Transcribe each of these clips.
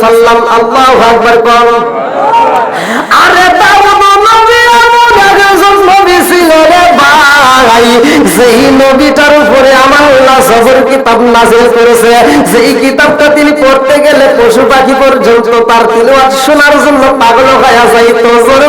সাল্লাম, আল্লাহু আকবার কর আরে যেই নবীটার তিনি পড়তে গেলে পশু পাখি পর্যন্ত তার জন্য পাগল হয়ে যাইতো। জোরে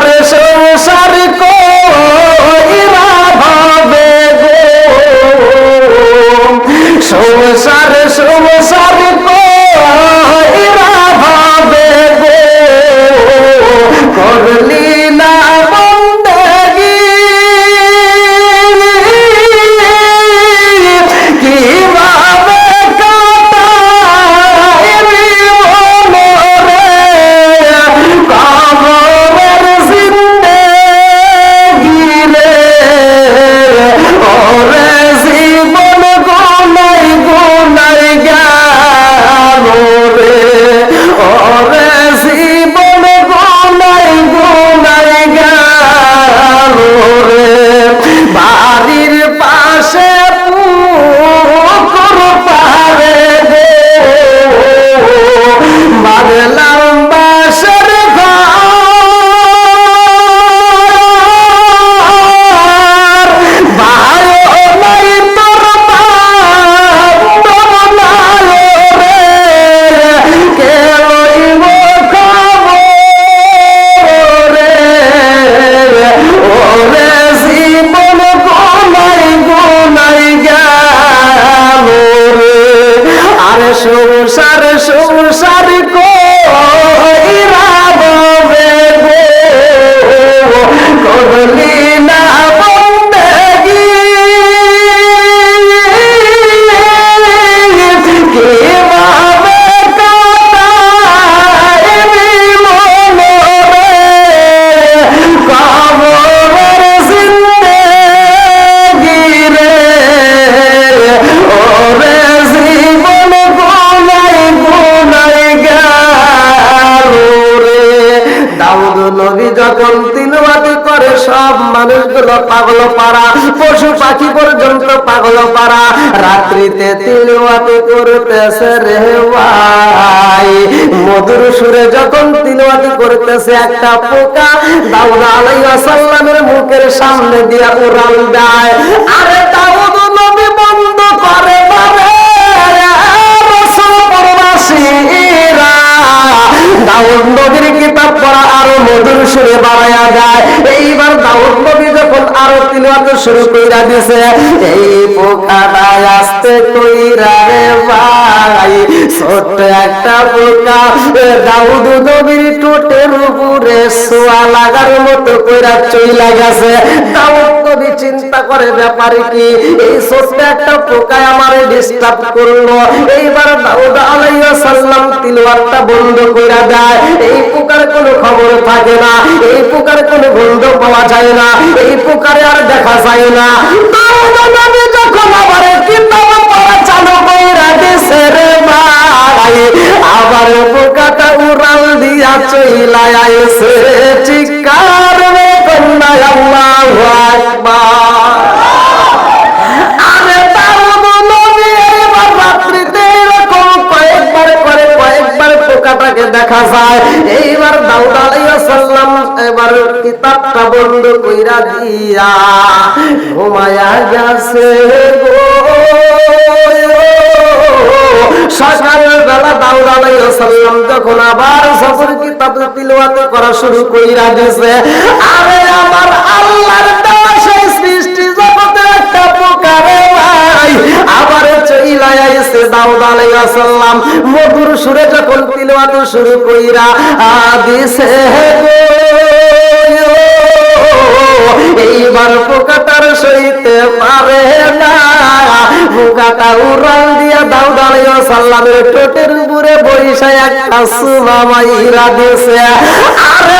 মানুষগুলো পাগল পাড়া, পশু পাখি পর্যন্ত পাগল পাড়া। রাত্রিতে তিলওয়াতি করতেছে রে ভাই। মধুর সুরে যখন তিলওয়াতি করতেছে একটা পোকা, দাউদ আলাইহিস সালামের মুখের সামনে দিয়া উড়াল দেয়। আরে দাউদ নবী বন্ধ করে পারে। রসুল পরবাসীরা দাউদ নবীর পড়া আরও মধুর সুরে বাড়ায়া যায়। এইবার দাউদ নবী যখন আরও তিলওয়াত শুরু কইরা দিছে, এই পোকাটা আস্তে কইরা রে ভাই, ছোট্ট একটা পোকা দাউদ নবীর টোটের উপরে সোয়া লাগার মতো কইরা চইলা গেছে। দাউদ নবী চিন্তা করে, ব্যাপারে কি? এই ছোট্ট একটা পোকায় আমারে ডিস্টার্ব করল। এইবার দাউদ আলাইহিস সালাম তিলওয়াতটা বন্ধ কইরা দেয়। এই পোকার কোনো খবর থাকে না। এই পোকার কোনো গন্ধ পাওয়া যায় না। এই পোকারে আর দেখা যায় না। যখন আবার কিতাব পড়া চালু কইরা দিছে আবার পোকাটা উড়াল দিয়া চইলা আইছে। চিৎকার রে কন্যা আল্লাহু আকবার। দেখা যায়। এইবার দাউদ আলাইহিস সালাম এবার কিতাবটা বন্ধ কইরা দিয়া ঘুমায়া গেছে সকালবেলা দাউদ যখন আবার সফর কিতাব করা শুরু আরে আমার আল্লাহর সালাম মধুর সুরে যখন শুরু কইরা দিছে গো এইবার পোকাটার সইতে পারে না। পোকাটা উড়াল দিয়া উপরে বইসা একটা সুমা মাইরা দিছে। আরে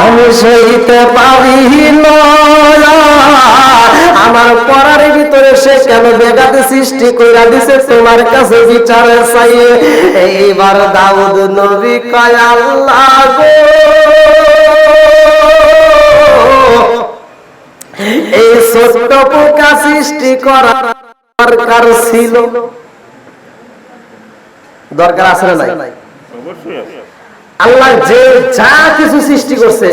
আমি সইতে পারি আমার পড়ার ভিতরে সে কেন বেগাতে সৃষ্টি কইরা দিছে? তোমার কাছে বিচারে চাই এইবার দাউদ নবী কয় এই ছোট্ট পোকা সৃষ্টি করার দরকার ছিল? দরকার আছে না নাই? আল্লাহ যে যা কিছু সৃষ্টি করছে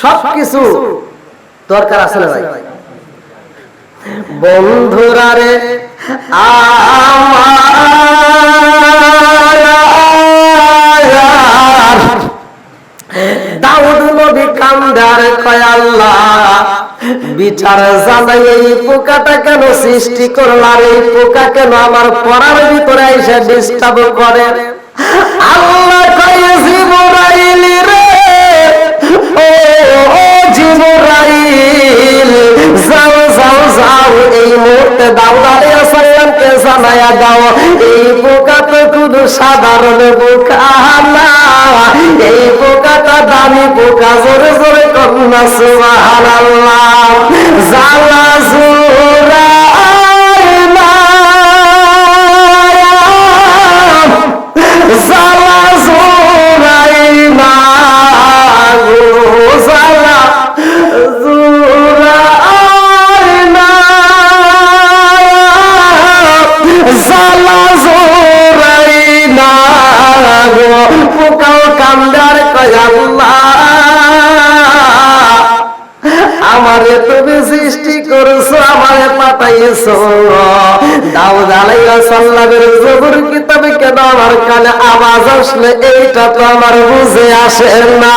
সব কিছু দরকার আছে না নাই? বন্ধুরা রে আমার দাউদ নবী কান্দার কয় আল্লাহ, বিচার জানাই এই পোকাটা কেন সৃষ্টি এই পোকা কেন আমার পড়ার ভিতরে এসে ডিস্টার্ব করে? আল্লাহ কয় রে, ও ও যাও যাও যাও, এই মুহূর্তে দাউদ আলাইহিস সালামকে জানায়া দাও, এই পোকা তো কোনো সাধারণ পোকা। এই পোকাটা দামি পোকা জোরে জোরে কন্যা সুবহানাল্লাহ জালা আমারে কানে আওয়াজ আসলে এইটা তো আমার বুঝে আসে না।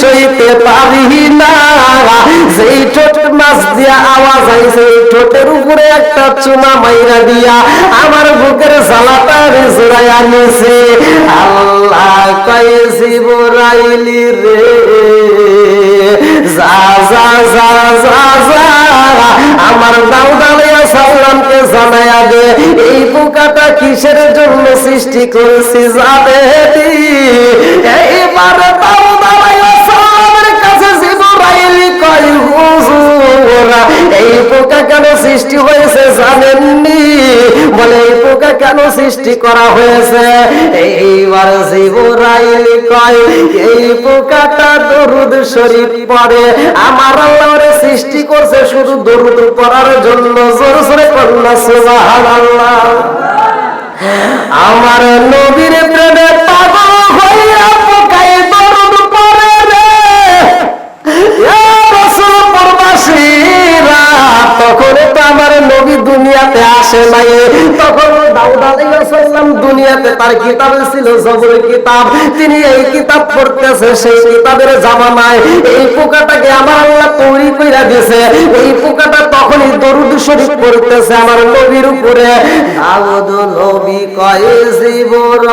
সইতে পারি না। যেই ঠোঁট মাছ দিয়া আওয়াজ এই ঠোঁটের উপরে একটা চুমা মাইরা দিয়া আমার বুকের জ্বালাটা আনিছে। আল্লাহ কয় রে আমার দে। এই পোকাটা কিসের জন্য সৃষ্টি করেছি জানে এইবার এই পোকা কেন সৃষ্টি হয়েছে জানেননি? বলে, এই পোকা কেন সৃষ্টি করা হয়েছে? এইবার জিবরাইল কয়, এই পোকাটা দরুদ আমার আল্লাহরে সৃষ্টি করছে শুধু দরুদ পড়ার জন্য। জোর জোরে আমার নবীর প্রেমে আসে নাই। তখন দাউদ আলাইহিস সালাম দুনিয়াতে তার কিতাব ছিল জবর কিতাব। তিনি এই কিতাব পড়তেছে, সেই কিতাবের জামানায়। এই পোকাটাকে আমার আল্লাহ তৈরি কইরা দিয়েছে। এই পোকাটা তখনই দরুদ শরীফ পড়তেছে আমার নবীর উপরে। দাউদ নবী কয়, জিবরাইল।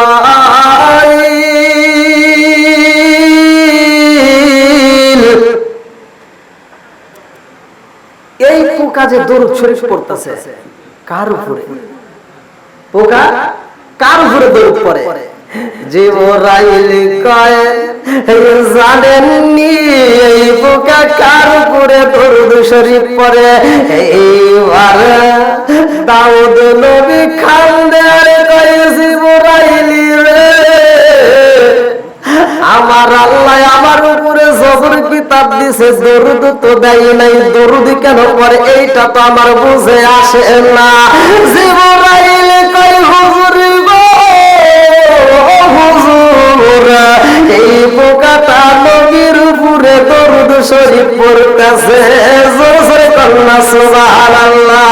এই পোকা যে দরুদ শরীফ পড়তেছে কার উপরে? পোকা কার উপরে জিবরাইল কয় জানেননি এই পোকা কার উপরে দরুদ শরীফ পড়ে? এইবার দাউদ নবী খান্দের জবর কিতাব দিছে, দরুদ তো দেয় নাই, দরুদ কেন পরে এইটা তো আমার বুঝে আসে না। জিবরাইল কই হুজুর গো, হুজুর, এই পোকাটা নবীর উপরে দরুদ শরীফ পড়তেছে। জোরে সুবহানাল্লাহ।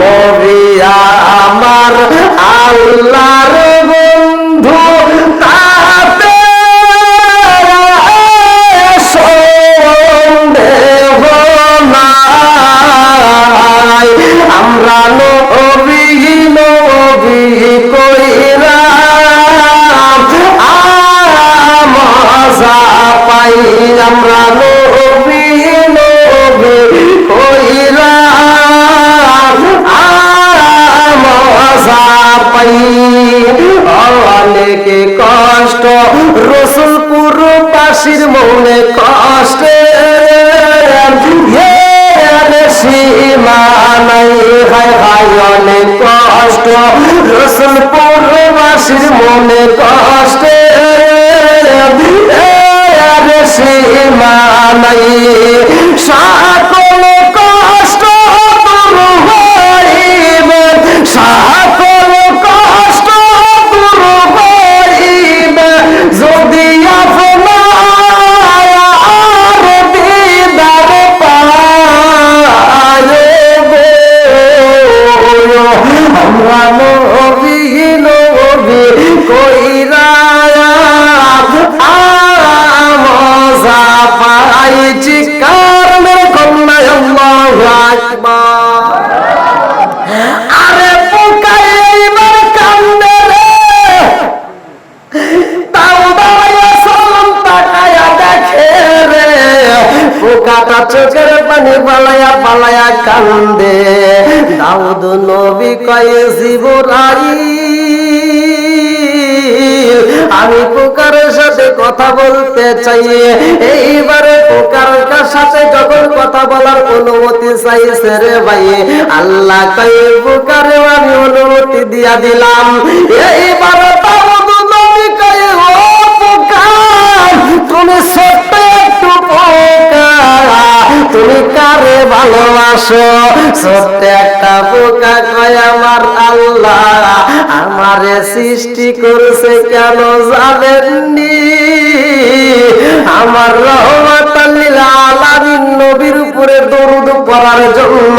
নবী আমার আল্লাহর পাশির মনে কষ্টে সীমা নাই। হায় হায় অনেক কষ্ট। রসুলপুর বাসীর মনে কষ্টে সীমা কয়ে আমি পোকারের সাথে কথা বলতে চাই এইবারে পোকার সাথে যখন কথা বলার অনুমতি চাইছে রে ভাই। আল্লাহ কই পোকারে আমি অনুমতি দিয়া দিলাম। এইবারে তুমি ছোট্ট একটু তুমি কারে ভালোবাসো? ছোট্ট একটা পোকা কয় আমার আল্লাহ। আমারে সৃষ্টি করেছে কেন জানেননি? আমার রহমত আলামিন নবীর উপরে দরুদ পড়ার জন্য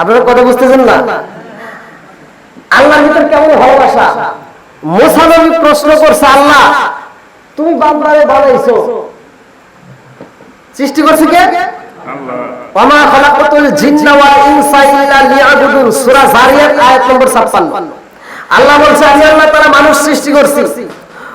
আপনারা কথা বুঝতেছেন না? আল্লাহর ভিতর কেমন ভালোবাসা? মোসা নবী প্রশ্ন করছে আল্লাহ তুমি বান্দারে বানাইছো সৃষ্টি করছে কে? ওমা খালাকাতুল জিন্না ওয়াল ইনসা ইল্লা লিয়াবুদুন। সূরা জারিয়াত আয়াত নম্বর 56 আল্লাহ বলছে আমি আল্লাহ তাআলা মানুষ সৃষ্টি করছি।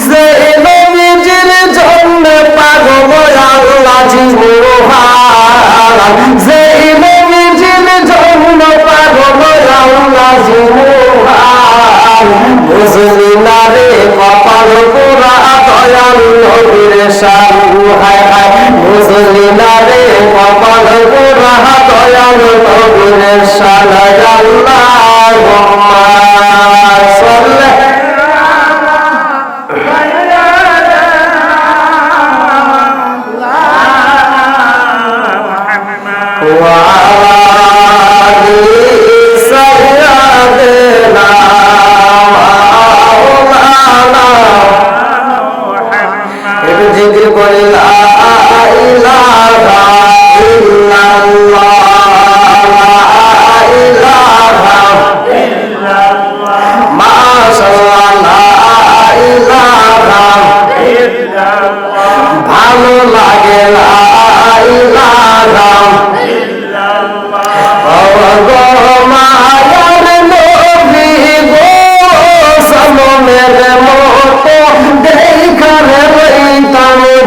যে নবীজির জন্য পাগল আল্লাহ জিমুহান যে নবীজির জন্য পাগল আল্লাহ জিমুহান বুঝলি না রে কপাল পুরা দয়াল নবীর সাঙ্গু হায় হায়, বুঝলি না রে কপাল পুরা দয়াল নবীর সালাত আল্লাহুম্মা একটু জিকির করে লা ইলাহা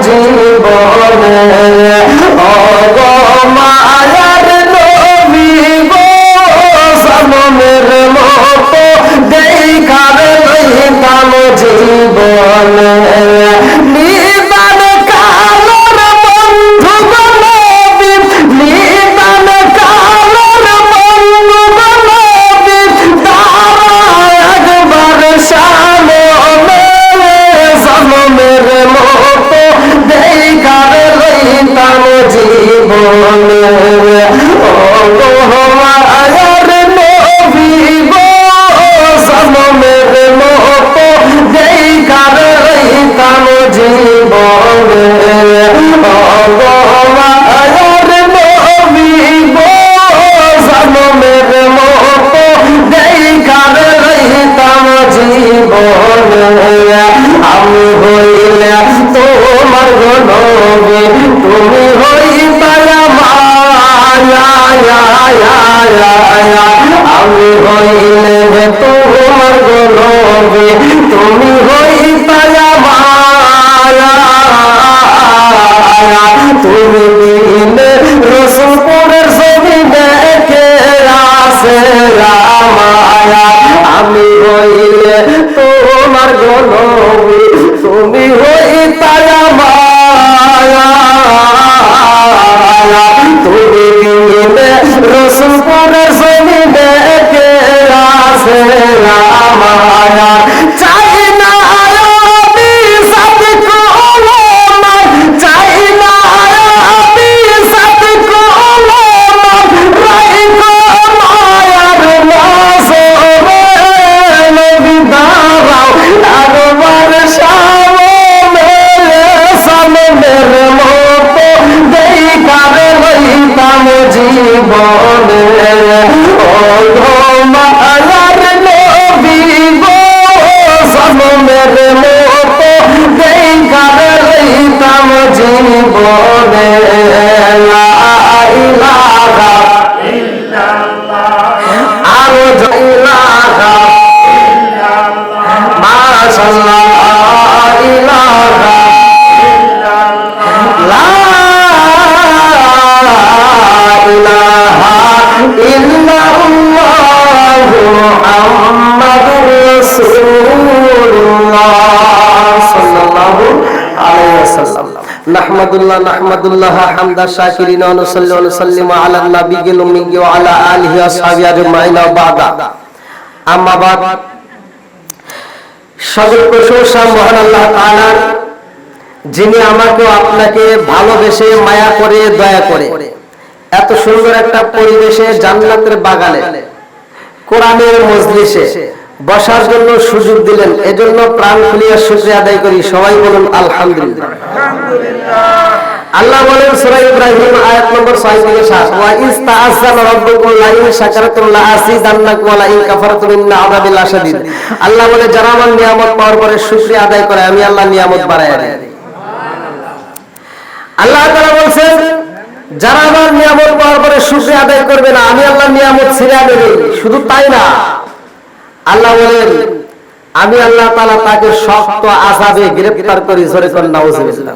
জীবনে। ও নবী গো সমমের মতো দেখার রইতাম জীবনে। আমি হইলে তোমার গনবে তুমি হইতা মায়া তুমি দিলে রসুলপুরের ছবি দেখে আসে রামায়া আমি হইলে তোমার গনবি তুমি হইতা মায়া তুমি দিলে রসুলপুরের ছবি দেখে আসে রামায়া? নাহমাদুল্লাহ, হামদা, শাকিরিন আলা আলা বাদা। আম্মা বাদ। প্রশংসা, মহান আল্লাহ তাআলার যিনি আমাকে আপনাকে ভালোবেসে, মায়া করে, দয়া করে। এত সুন্দর একটা পরিবেশে, জান্নাতের বাগানে, কোরআনের মজলিসে বসার জন্য সুযোগ দিলেন। এজন্য প্রাণ খুলিয়া শুকরিয়া আদায় করি। সবাই বলুন, আলহামদুলিল্লাহ। আল্লাহ বলেন সূরা ইব্রাহিম আয়াত নম্বর 6 থেকে 7 ওয়া ইস রাব্বুকুম লা ইন শাকারতুম লা আযীদান্নাকুম ওয়া লা ইন কাফারতুম ইন্না আযাবি লাশাদীদ আল্লাহ বলে, যারা আমার নিয়ামত পাওয়ার পরে শুকরিয়া আদায় করে, আমি আল্লাহ নিয়ামত বাড়ায় দেই। আল্লাহ তাআলা বলছেন, যারা আমার নিয়ামত পাওয়ার পরে শুকরিয়া আদায় করবে না, আমি আল্লাহ নিয়ামত ছিঁড়ে দেব। শুধু তাই না, আল্লাহ বলেন, আমি আল্লাহ তাআলা তাকে শক্ত আযাবে গ্রেফতার করি, জোরে কোন নাউজুবিল্লাহ।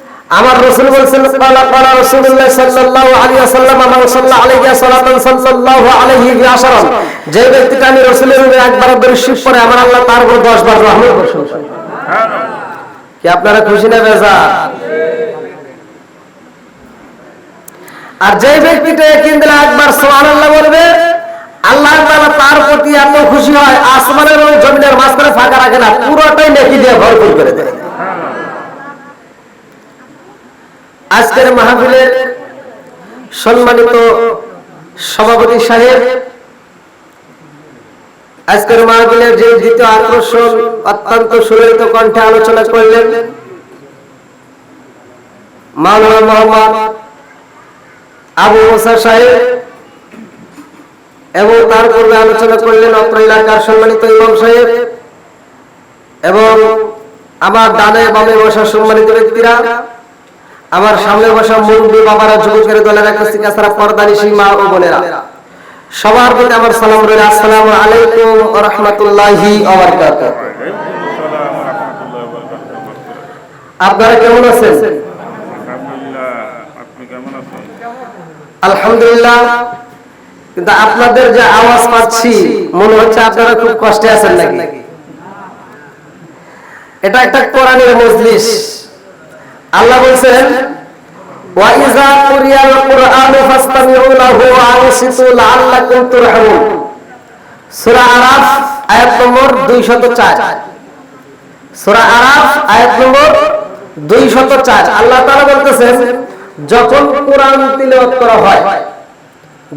আমার রাসূল বলেছেন যে ব্যক্তিটা আমি রাসূলের উপরে একবার দরুদ পড়ে আমার আল্লাহ তার উপর 10 বার রহমত কি আপনারা খুশি না বেজার? আর যে ব্যক্তিটা একদিন দিলে একবার সুবহানাল্লাহ বলবে, আল্লাহ তার প্রতি এত খুশি হয়, আসমানের এবং জমিনের মাঝখানে ফাঁকা রাখে না, পুরোটাই নেকি দিয়ে ভরপুর করে দেয়। আজকের মাহফিলের সম্মানিত সভাপতি সাহেব, আজকের মাহফিলের যে দ্বিতীয় আকর্ষণ অত্যন্ত সুললিত কণ্ঠে আলোচনা করলেন মাওলানা মোহাম্মদ আবু মোসা সাহেব এবং তার পূর্বে আলোচনা করলেন অত্র এলাকার সম্মানিত ইমাম সাহেব এবং আমার ডানে বামে বসা সম্মানিত ব্যক্তিরা। আমার সামনে বসা মুরব্বী বাবারা, যুবকের দলের একস্তিকা ছাড়া পর্দানিসী মা ও বোনেরা। সবার প্রতি আমার সালাম রইল। আসসালামু আলাইকুম ওয়া রাহমাতুল্লাহি ওয়া বারাকাতুহু। আপনারা কেমন আছেন? আলহামদুলিল্লাহ। কিন্তু আপনাদের যে আওয়াজ পাচ্ছি, মনে হচ্ছে আপনারা খুব কষ্টে আছেন নাকি? এটা একটা কোরআনের মজলিস। আল্লাহ বলছেন, ওয়াইজা কুরিয়াল কুরআন ফাসতামিউ লাহু ওয়া আনসিতু লাআল্লাকুম তুরহামুন। সূরা আরাফ, আয়াত নম্বর 204 সূরা আরাফ, আয়াত নম্বর 204 আল্লাহ তাআলা বলতেছেন, যখন কোরআন তিলাওয়াত করা হয়,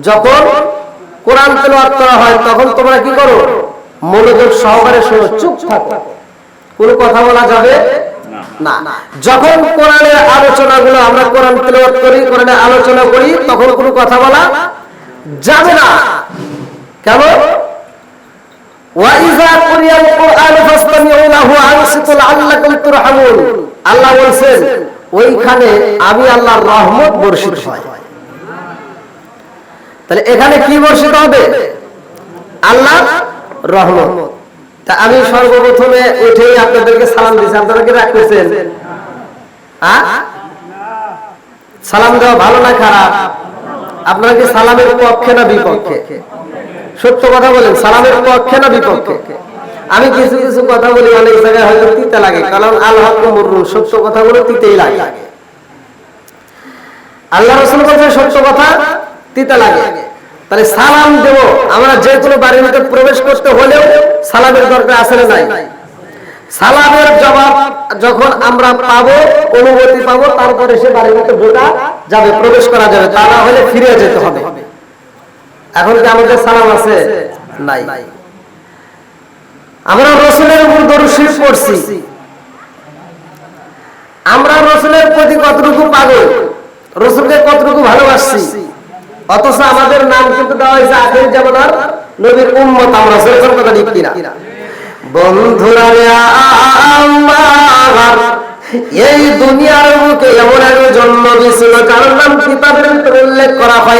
যখন কোরআন তেলাওয়াত করা হয়, তখন তোমরা কি করো? মনোযোগ সহকারে শোনো, চুপ থাকো। কোনো কথা বলা যাবে না। যখন কোরআনের আলোচনাগুলো আমরা কোরআন তেলাওয়াত করি কোরআনের আলোচনা করি তখন কোনো কথা বলা যাবে না। কেন? ওয়াইজা কুরিয়াল কুরআন ফাসতামিউ লাহু আনসিতু লাআল্লাকুম তুরহামুন। আল্লাহ বলেন ওইখানে আমি আল্লাহর রহমত বর্ষিত হয়। তাহলে এখানে কি বর্ষিত হবে? আল্লাহ রহমত। তা আমি সর্বপ্রথমে উঠেই আপনাদেরকে সালাম দিচ্ছি আপনারা কি রাখতেছেন হ্যাঁ? সালাম দেওয়া ভালো না খারাপ? আপনারা কি সালামের পক্ষে না বিপক্ষে? সত্য কথা বলেন, সালামের পক্ষে না বিপক্ষে? আমি কিছু কিছু কথা বলি, অনেক জায়গায় হয়তো তিতা লাগে, কারণ আল্লাহ মরুন সত্য কথাগুলো তিতেই লাগে। আল্লাহ রসুল বলছে সত্য কথা তিতা লাগে। তাহলে সালাম দেব। আমরা যে কোনো বাড়ির ভিতরে প্রবেশ করতে হলেও সালামের দরকার আছে না নাই? সালামের জবাব যখন আমরা পাবো, অনুমতি পাবো, তারপরে সে বাড়ির ভিতরে ঢোকা যাবে, প্রবেশ করা যাবে। তা না হলে ফিরে যেতে হবে। এখন কি আমাদের সালাম আছে? নাই। আমরা রসুলের উপর দরুশির পড়ছি। আমরা রসুলের প্রতি কতটুকু পাগল, রসুলকে কতটুকু ভালোবাসছি অথচ আমাদের নাম কিন্তু দেওয়া হয়েছে আখের জামানার নবীর উম্মত, আমরা সেরকম কথা ঠিক কিনা? বন্ধুরা আমার, এই দুনিয়ার বুকে এমন একজন নবী ছিল কারণ নাম কিতাবের উল্লেখ করা হয়